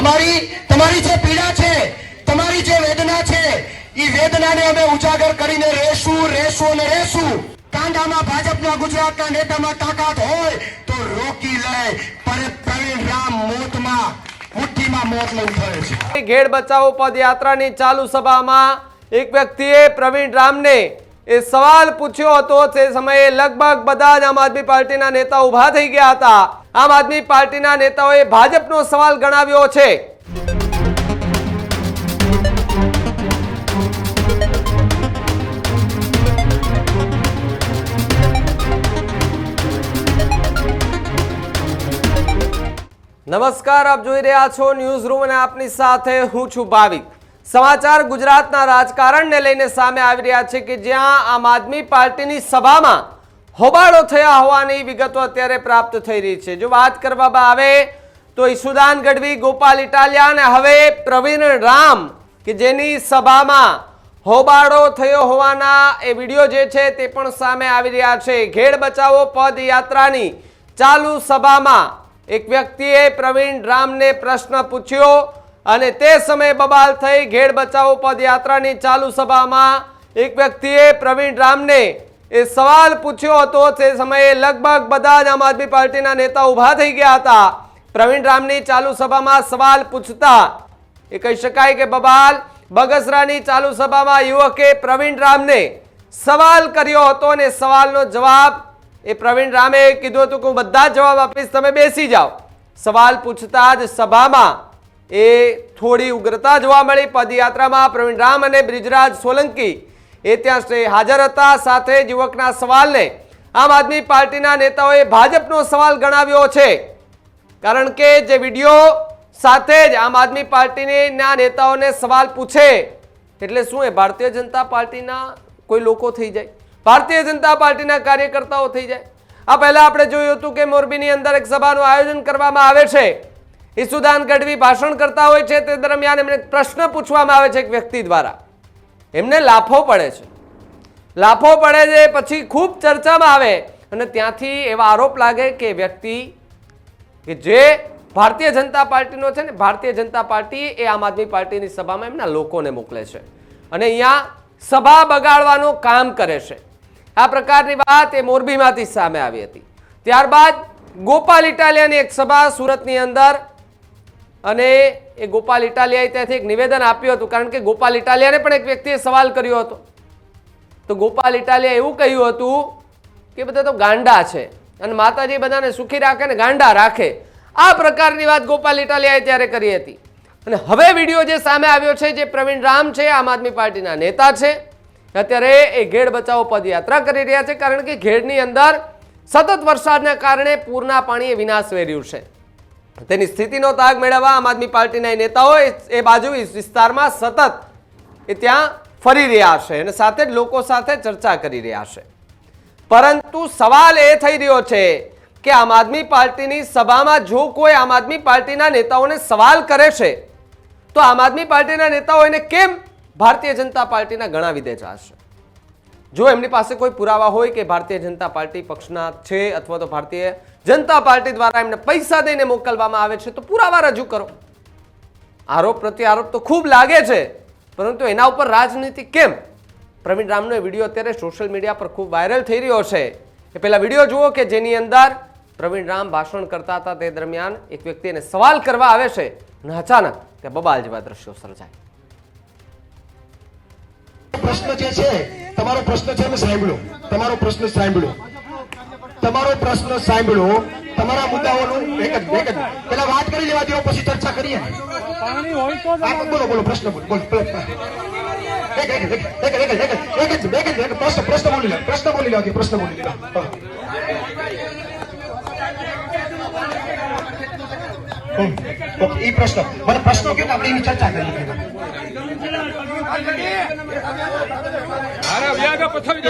તમારી તમારી જે પીડા છે, તમારી જે વેદના છે એ વેદનાને અમે ઉજાગર કરીને રહેશું રહેશું અને રહેશું. કાંડામાં ભાજપના ગુજરાતના નેતામાં તાકાત હોય તો રોકી લે, પણ પ્રવીણ રામ મોતમાં, મુઠ્ઠીમાં મોત લઈ ઉભરે છે. ઘેડ બચાવો પદયાત્રાની ચાલુ સભામાં એક વ્યક્તિએ પ્રવીણ રામને એ સવાલ પૂછ્યો હતો તે સમયે લગભગ બધા જ આમ આદમી પાર્ટીના નેતા ઊભા થઈ ગયા હતા. આમ આદમી પાર્ટીના નેતાઓએ ભાજપનો સવાલ ગણાવ્યો છે. નમસ્કાર, આપ જોઈ રહ્યા છો ન્યૂઝ રૂમ અને આપની સાથે હું છું ભાવિક. સમાચાર ગુજરાતના રાજકારણને લઈને સામે આવી રહ્યા છે કે જ્યાં આમ આદમી પાર્ટીની સભામાં હોબાળો થયા હોવાની વિગતો અત્યારે પ્રાપ્ત થઈ રહી છે. જો વાત કરવામાં આવે તો ઈસુદાન ગઢવી, ગોપાલ ઇટાલિયા અને હવે પ્રવીણ રામ કે જેની સભામાં હોબાળો થયો હોવાના એ વીડિયો જે છે તે પણ સામે આવી રહ્યા છે. ઘેડ બચાવો પદયાત્રાની ચાલુ સભામાં એક વ્યક્તિએ પ્રવીણ રામને પ્રશ્ન પૂછ્યો. અને તે સમયે બબાલ થઈ ઘેડ બચાવો પદયાત્રાની ચાલુ સભામાં એક વ્યક્તિએ પ્રવીણ રામને એ સવાલ પૂછ્યો હતો. તે સમયે લગભગ બધા જ આમ આદમી પાર્ટીના નેતા ઊભા થઈ ગયા હતા. પ્રવીણ રામની ચાલુ સભામાં સવાલ પૂછતા એ કહી શકાય કે બબાલ બગસરાની ચાલુ સભામાં યુવકે પ્રવીણ રામને સવાલ કર્યો હતો અને સવાલનો જવાબ એ પ્રવીણ રામે કીધું હતું કે હું બધા જવાબ આપીશ, તમે બેસી જાઓ. સવાલ પૂછતા જ સભામાં એ થોડી ઉગ્રતા જોવા મળી. પદયાત્રામાં પ્રવીણ રામ અને બ્રિજરાજ સોલંકી એ ત્યાં હાજર હતા. સાથે યુવકના સવાલને આમ આદમી પાર્ટીના નેતાઓએ ભાજપનો સવાલ ગણાવ્યો છે. કારણ કે જે વીડિયો સાથે જ આમ આદમી પાર્ટીના નેતાઓને સવાલ પૂછે, એટલે શું એ ભારતીય જનતા પાર્ટીના કોઈ લોકો થઈ જાય? ભારતીય જનતા પાર્ટીના કાર્યકર્તાઓ થઈ જાય? આ પહેલાં આપણે જોયું હતું કે મોરબીની અંદર એક સભાનું આયોજન કરવામાં આવે છે. ઈસુદાન ગઢવી ભાષણ કરતા હોય છે તે દરમિયાન એમને પ્રશ્ન પૂછવામાં આવે છે એક વ્યક્તિ દ્વારા. એમને લાફો પડે છે. લાફો પડે છે પછી ખૂબ ચર્ચામાં આવે અને ત્યાંથી એવા આરોપ લાગે કે વ્યક્તિ કે જે ભારતીય જનતા પાર્ટીનો છે ને ભારતીય જનતા પાર્ટી એ આમ આદમી પાર્ટીની સભામાં એમના લોકોને મોકલે છે. અને અહીંયા સભા બગાડવાનું કામ કરે છે. આ પ્રકારની વાત એ મોરબીમાંથી સામે આવી હતી. ત્યારબાદ ગોપાલ ઇટાલિયાની એક સભા સુરતની અંદર અને એ ગોપાલ ઇટાલિયાએ ત્યાંથી એક નિવેદન આપ્યું હતું, કારણ કે ગોપાલ ઇટાલિયાને પણ એક વ્યક્તિએ સવાલ કર્યો હતો. તો ગોપાલ ઇટાલિયા એવું કહ્યું હતું કે બધા તો ગાંડા છે અને માતાજી બધાને સુખી રાખે ને ગાંડા રાખે. આ પ્રકારની વાત ગોપાલ ઇટાલિયાએ ત્યારે કરી હતી. અને હવે વીડિયો જે સામે આવ્યો છે, જે પ્રવીણ રામ છે, આમ આદમી પાર્ટીના નેતા છે, અત્યારે એ ઘેડ બચાવો પદયાત્રા કરી રહ્યા છે, કારણ કે ઘેડની અંદર સતત વરસાદના કારણે પૂરના પાણીએ વિનાશ વેર્યું છે. તેની સ્થિતિનો તાગ મેળવવા આમ આદમી પાર્ટીના નેતાઓ એ- બાજુ વિસ્તારમાં સતત એ ત્યાં ફરી રહ્યા છે અને સાથે જ લોકો સાથે ચર્ચા કરી રહ્યા છે. પરંતુ સવાલ એ થઈ રહ્યો છે કે આમ આદમી પાર્ટીની સભામાં જો કોઈ આમ આદમી પાર્ટીના નેતાઓને સવાલ કરે છે, તો આમ આદમી પાર્ટીના નેતાઓ એને કેમ ભારતીય જનતા પાર્ટીના ગણાવી દે છે જો એમની પાસે કોઈ પુરાવા હોય કે ભારતીય જનતા પાર્ટી પક્ષના છે અથવા તો ભારતીય જનતા પાર્ટી દ્વારા એમને પૈસા દઈને મોકલવામાં આવે છે, તો પુરાવા રજૂ કરો. આરોપ પ્રત્યે આરોપ તો ખૂબ લાગે છે, પરંતુ એના ઉપર રાજનીતિ કેમ? પ્રવીણ રામનો એ વીડિયો અત્યારે સોશિયલ મીડિયા પર ખૂબ વાયરલ થઈ રહ્યો છે. એ પહેલાં વીડિયો જુઓ કે જેની અંદર પ્રવીણ રામ ભાષણ કરતા હતા તે દરમિયાન એક વ્યક્તિ એને સવાલ કરવા આવે છે અને અચાનક ત્યાં બબાલ જેવા દ્રશ્યો સર્જાય. પ્રશ્ન જે છે તમારો પ્રશ્ન છે મેં સાંભળ્યો તમારો પ્રશ્ન સાંભળ્યો તમારો પ્રશ્ન સાંભળ્યો તમારા મુદ્દાઓનું એક જ એક જ પેલા વાત કરી લેવા દેવો પછી ચર્ચા કરીએ. બોલો બોલો પ્રશ્ન બોલો. પ્રશ્ન બોલી લે. પ્રશ્ન બોલી લે પ્રશ્ન બોલી લે. ઓકે એ પ્રશ્ન. મને પ્રશ્નો કે આપણે એની ચર્ચા કરી મારા વ્યાગા પથાવી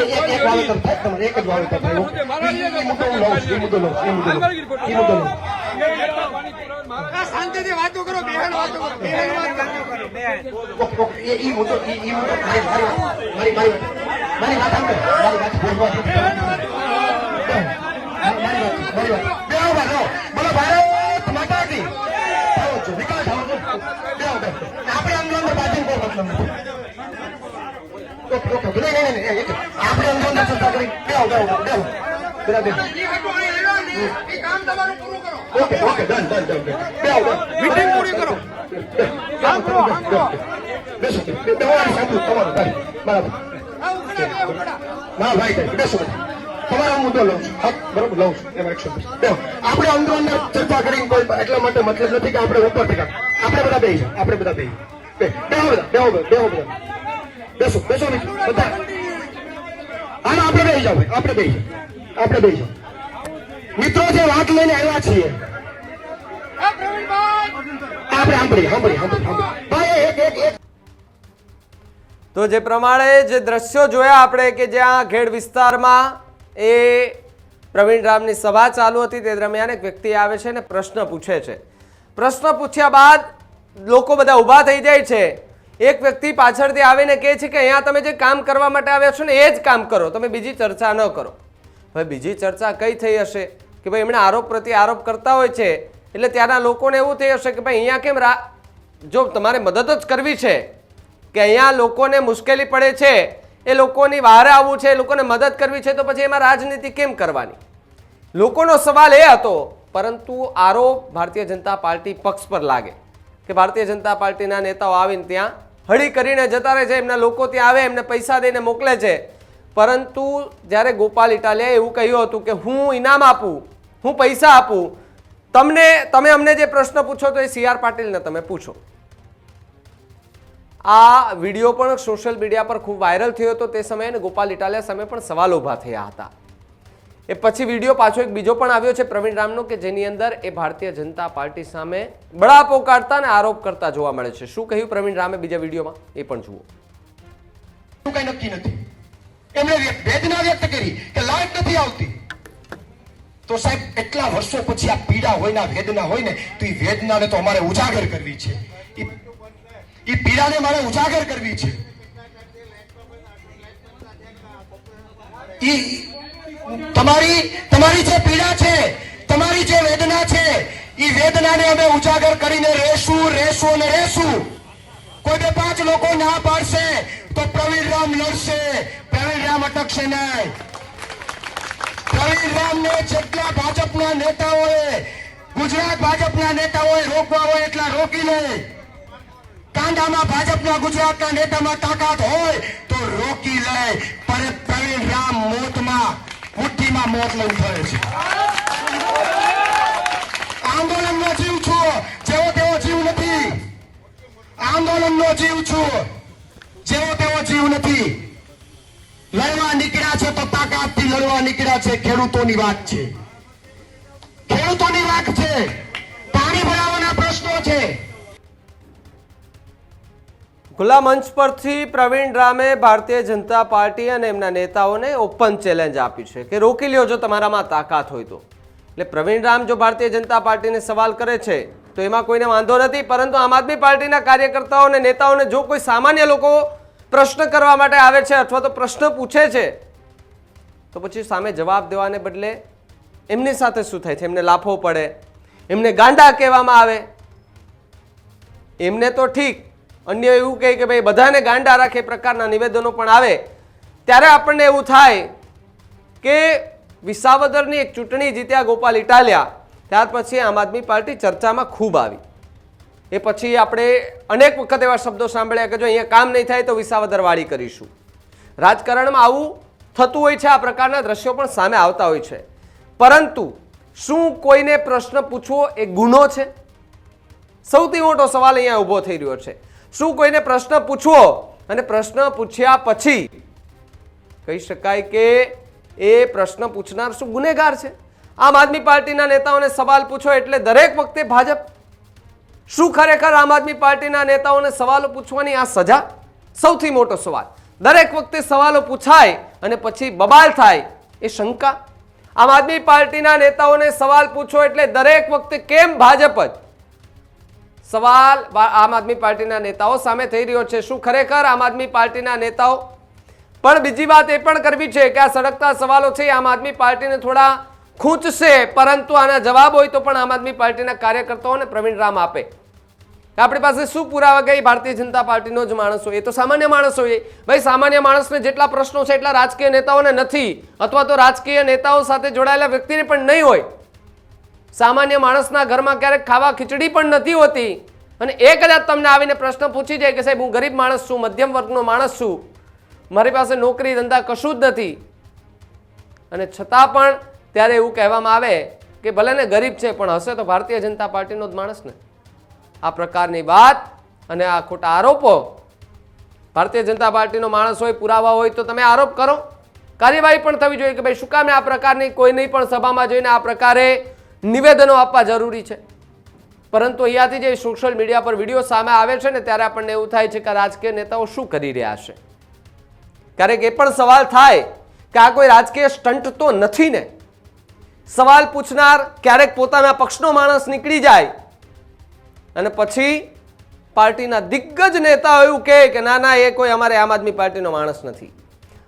વાતો કરો બેહન વાતો કરો એ મુદ્દો મારી વાત મારી વાત મારી વાત મારી વાત. આપણે અંદર અંદર ચર્ચા કરી બરાબર લઉં છું આપણે અંદર અંદર ચર્ચા એટલા માટે મતલબ નથી કે આપણે ઉપરથી કામ આપણે બધા બે આપણે બધા બે બેહો બધા બેહો બેહો બધા બેસો બેસો બધા. હા આપણે બેસી જાઓ ભાઈ, આપણે બેસી આપણે બેસી જાઓ. મિત્રો જે વાત લઈને આવ્યા છીએ. આપણે સાંભળીએ સાંભળીએ સાંભળીએ ભાઈ, એક એક તો જે પ્રમાણે જે દ્રશ્યો જોયા આપણે કે જ્યાં ખેડ વિસ્તારમાં એ પ્રવીણ રામની સભા ચાલુ હતી, તે દરમિયાન એક વ્યક્તિ આવે છે અને પ્રશ્ન પૂછે છે. પ્રશ્ન પૂછ્યા બાદ લોકો બધા ઊભા થઈ જાય છે. એક વ્યક્તિ પાછળથી આવીને કહે છે કે અહીંયા તમે જે કામ કરવા માટે આવ્યા છો ને એ જ કામ કરો, તમે બીજી ચર્ચા ન કરો. હવે બીજી ચર્ચા કઈ થઈ હશે? કે ભાઈ એમણે આરોપ પ્રત્યે આરોપ કરતા હોય છે, એટલે ત્યાંના લોકોને એવું થઈ હશે કે ભાઈ અહીંયા કેમ રા, જો તમારે મદદ જ કરવી છે કે અહીંયા લોકોને મુશ્કેલી પડે છે, એ લોકોની વારે આવવું છે, એ લોકોને મદદ કરવી છે, તો પછી એમાં રાજનીતિ કેમ કરવાની? લોકોનો સવાલ એ હતો, પરંતુ આરોપ ભારતીય જનતા પાર્ટી પક્ષ પર લાગે. કે ભારતીય જનતા પાર્ટીના નેતાઓ આવીને ત્યાં હળી કરીને જતા રહે છે, એમના લોકો ત્યાં આવે, એમને પૈસા દઈને મોકલે છે. પરંતુ જ્યારે ગોપાલ ઇટાલિયાએ એવું કહ્યું હતું કે હું ઇનામ આપું, હું પૈસા આપું, તમને, તમે અમને જે પ્રશ્ન પૂછો તો એ સી આર પાટીલને તમે પૂછો. આ વીડિયો પણ સોશિયલ મીડિયા પર ખૂબ વાયરલ થયો હતો, તે સમયે ગોપાલ ઇટાલિયા સામે પણ સવાલ ઊભા થયા હતા. એ પછી વીડિયો પાછો એક બીજો પણ આવ્યો છે પ્રવીણ રામનો કે જેની અંદર એ ભારતીય જનતા પાર્ટી સામે બળા પોકારતા અને આરોપ કરતા જોવા મળે છે. શું કહ્યું પ્રવીણ રામે બીજા વિડીયોમાં? એ પણ જુઓ. કઈ નક્કી નથી. એમણે વેદના વ્યક્ત કરી કે લાઈટ નથી આવતી. તો સાહેબ, એટલા વર્ષો પછી આ પીડા હોય ને વેદના હોય ને તો એ વેદનાને તો અમારે ઉજાગર કરવી છે. ઈ પીડાને મારે ઉજાગર કરવી છે. તમારી તમારી જે પીડા છે, તમારી જે વેદના છે એ વેદનાને અમે ઉજાગર કરીને રહેશું રહેશું અને રહેશું. કોઈ બે પાંચ લોકો ના પાડશે, તો પ્રવીણ રામ લડશે. પ્રવીણ રામ અટકશે નહીં. પ્રવીણ રામને જેટલા ભાજપના નેતાઓએ, ગુજરાત ભાજપના નેતાઓએ રોકવા હોય એટલા રોકી લે કાંડામાં ભાજપના ગુજરાતના નેતામાં તાકાત હોય, તો રોકી લે પણ પ્રવીણ રામ મોતમાં મુઠ્ઠીમાં મોત લઈને ફરે છે. આંદોલનનો જીવ છું. જેવો તેવો જીવ નથી. આંદોલનનો જીવ છું. જેવો તેવો જીવ નથી. લડવા નીકળ્યા છે તો તાકાતથી લડવા નીકળ્યા છે. ખેડૂતોની વાત છે. ખેડૂતોની વાત છે. પાણી ભરાવાના પ્રશ્નો છે. ખુલ્લા મંચ પરથી પ્રવીણ રામે ભારતીય જનતા પાર્ટી અને એમના નેતાઓને ઓપન ચેલેન્જ આપ્યું છે કે રોકી લ્યો જો તમારામાં તાકાત હોય તો. એટલે પ્રવીણ રામ જો ભારતીય જનતા પાર્ટીને સવાલ કરે છે, તો એમાં કોઈને વાંધો નથી, પરંતુ આમ આદમી પાર્ટીના કાર્યકર્તાઓ અને નેતાઓને જો કોઈ સામાન્ય લોકો પ્રશ્ન કરવા માટે આવે છે અથવા તો પ્રશ્ન પૂછે છે, તો પછી સામે જવાબ દેવાને બદલે એમની સાથે શું થાય છે? એમને લાફો પડે, એમને ગાંડા કહેવામાં આવે. એમને તો ઠીક અન્ય એવું કહે કે ભાઈ, બધાને ગાંડા રાખે પ્રકારના નિવેદનો પણ આવે. ત્યારે આપણને એવું થાય કે વિસાવદરની એક ચૂંટણી જીત્યા ગોપાલ ઇટાલિયા, ત્યાર પછી આમ આદમી પાર્ટી ચર્ચામાં ખૂબ આવી. એ પછી આપણે અનેક વખત એવા શબ્દો સાંભળ્યા કે જો અહીંયા કામ નહીં થાય તો વિસાવદર વાળી કરીશું. રાજકારણમાં આવું થતું હોય છે, આ પ્રકારના દ્રશ્યો પણ સામે આવતા હોય છે. પરંતુ શું કોઈને પ્રશ્ન પૂછવો એ ગુનો છે? સૌથી મોટો સવાલ અહીંયા ઊભો થઈ રહ્યો છે. શું કોઈને પ્રશ્ન પૂછવો? અને પ્રશ્ન પૂછ્યા પછી કહી શકાય કે એ પ્રશ્ન પૂછનાર શું ગુનેગાર છે? આમ આદમી પાર્ટીના નેતાઓને સવાલ પૂછો એટલે દરેક વખતે ભાજપ. શું ખરેખર આમ આદમી પાર્ટીના નેતાઓને સવાલો પૂછવાની આ સજા? સૌથી મોટો સવાલ. દરેક વખતે સવાલો પૂછાય અને પછી બબાલ થાય એ શંકા. આમ આદમી પાર્ટીના નેતાઓને સવાલ પૂછો એટલે દરેક વખતે કેમ ભાજપ જ સવાલ આમ આદમી પાર્ટીના નેતાઓ સામે થઈ રહ્યો છે. શું ખરેખર આમ આદમી પાર્ટીના નેતાઓ? પણ બીજી વાત એ પણ કરવી છે કે આ સળગતા સવાલો છે આમ આદમી પાર્ટીને થોડા ખૂંચશે, પરંતુ આના જવાબ હોય તો પણ આમ આદમી પાર્ટીના કાર્યકર્તાઓને પ્રવીણ રામ આપે. આપણી પાસે શું પુરાવા ગઈ? ભારતીય જનતા પાર્ટીનો જ માણસ હોય. એ તો સામાન્ય માણસ હોય. ભાઈ, સામાન્ય માણસને જેટલા પ્રશ્નો છે એટલા રાજકીય નેતાઓને નથી. અથવા તો રાજકીય નેતાઓ સાથે જોડાયેલા વ્યક્તિને પણ નહીં હોય. સામાન્ય માણસના ઘરમાં ક્યારેક ખાવા ખીચડી પણ નથી હોતી. અને એ કદાચ તમને આવીને પ્રશ્ન પૂછી જાય કે સાહેબ, હું ગરીબ માણસ છું, મધ્યમ વર્ગનો માણસ છું. મારી પાસે નોકરી ધંધા કશું જ નથી. અને છતાં પણ ત્યારે એવું કહેવામાં આવે કે ભલે ને ગરીબ છે, પણ હશે તો ભારતીય જનતા પાર્ટીનો જ માણસ ને. આ પ્રકારની વાત અને આ ખોટા આરોપો ભારતીય જનતા પાર્ટીનો માણસ હોય, પુરાવા હોય, તો તમે આરોપ કરો. કાર્યવાહી પણ થવી જોઈએ કે ભાઈ, શું કામે આ પ્રકારની કોઈની પણ સભામાં જોઈને આ પ્રકારે નિવેદનો આપવા જરૂરી છે. પરંતુ અહીંયાથી જે સોશિયલ મીડિયા પર વીડિયો સામે આવે છે ને, ત્યારે આપણને એવું થાય છે કે રાજકીય નેતાઓ શું કરી રહ્યા છે. ક્યારેક એ પણ સવાલ થાય કે આ કોઈ રાજકીય સ્ટન્ટ તો નથી ને. સવાલ પૂછનાર ક્યારેક પોતાના પક્ષનો માણસ નીકળી જાય. અને પછી પાર્ટીના દિગ્ગજ નેતાઓ એવું કહે કે ના ના, એ કોઈ અમારે આમ આદમી પાર્ટીનો માણસ નથી.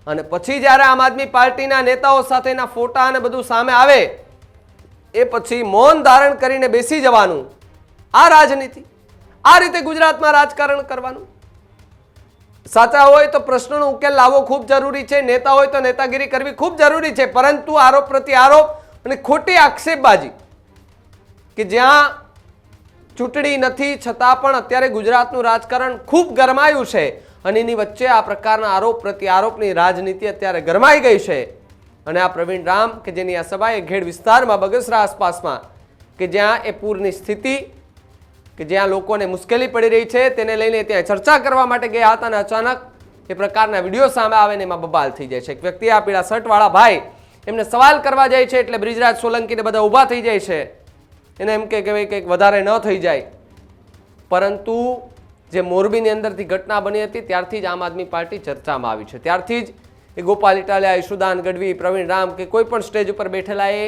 અને પછી જ્યારે આમ આદમી પાર્ટીના નેતાઓ સાથેના ફોટા અને બધું સામે આવે એ પછી મૌન ધારણ કરીને બેસી જવાનું. આ રાજનીતિ. આ રીતે ગુજરાતમાં રાજકારણ કરવાનું. સાચા હોય તો પ્રશ્નોનો ઉકેલ લાવવો ખૂબ જરૂરી છે. નેતા હોય તો નેતાગીરી કરવી ખૂબ જરૂરી છે. પરંતુ આરોપ પ્રતિ આરોપ અને ખોટી આક્ષેપબાજી કે જ્યાં ચૂંટણી નથી, છતાં પણ અત્યારે ગુજરાતનું રાજકારણ ખૂબ ગરમાયું છે અને એની વચ્ચે આ પ્રકારના આરોપ પ્રતિ આરોપની રાજનીતિ અત્યારે ગરમાઈ ગઈ છે. અને આ પ્રવીણ રામ કે જેની આ સભાએ ઘેડ વિસ્તારમાં બગસરા આસપાસમાં કે જ્યાં એ પૂરની સ્થિતિ કે જ્યાં લોકોને મુશ્કેલી પડી રહી છે તેને લઈને ત્યાં ચર્ચા કરવા માટે ગયા હતા અને અચાનક એ પ્રકારના વીડિયો સામે આવે ને એમાં બબાલ થઈ જાય છે. એક વ્યક્તિ આ પીળા શર્ટવાળા ભાઈ એમને સવાલ કરવા જાય છે એટલે બ્રિજરાજ સોલંકીને બધા ઊભા થઈ જાય છે. એને એમ કે ભાઈ કંઈક વધારે ન થઈ જાય. પરંતુ જે મોરબીની અંદરથી ઘટના બની હતી ત્યારથી જ આમ આદમી પાર્ટી ચર્ચામાં આવી છે. ત્યારથી જ એ ગોપાલ ઇટાલિયા, ઈશુદાન ગઢવી, પ્રવીણ રામ કે કોઈ પણ સ્ટેજ ઉપર બેઠેલા એ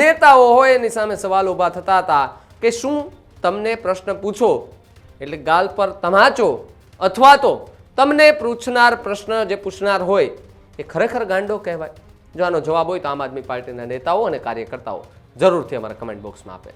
નેતાઓ હોય એની સામે સવાલ ઊભા થતા હતા કે શું તમને પ્રશ્ન પૂછો? એટલે ગાલ પર તમાચો અથવા તો તમને પૂછનાર પ્રશ્ન જે પૂછનાર હોય એ ખરેખર ગાંડો કહેવાય. જો આનો જવાબ હોય તો આમ આદમી પાર્ટીના નેતાઓ અને કાર્યકર્તાઓ જરૂરથી અમારા કમેન્ટ બોક્સમાં આપે.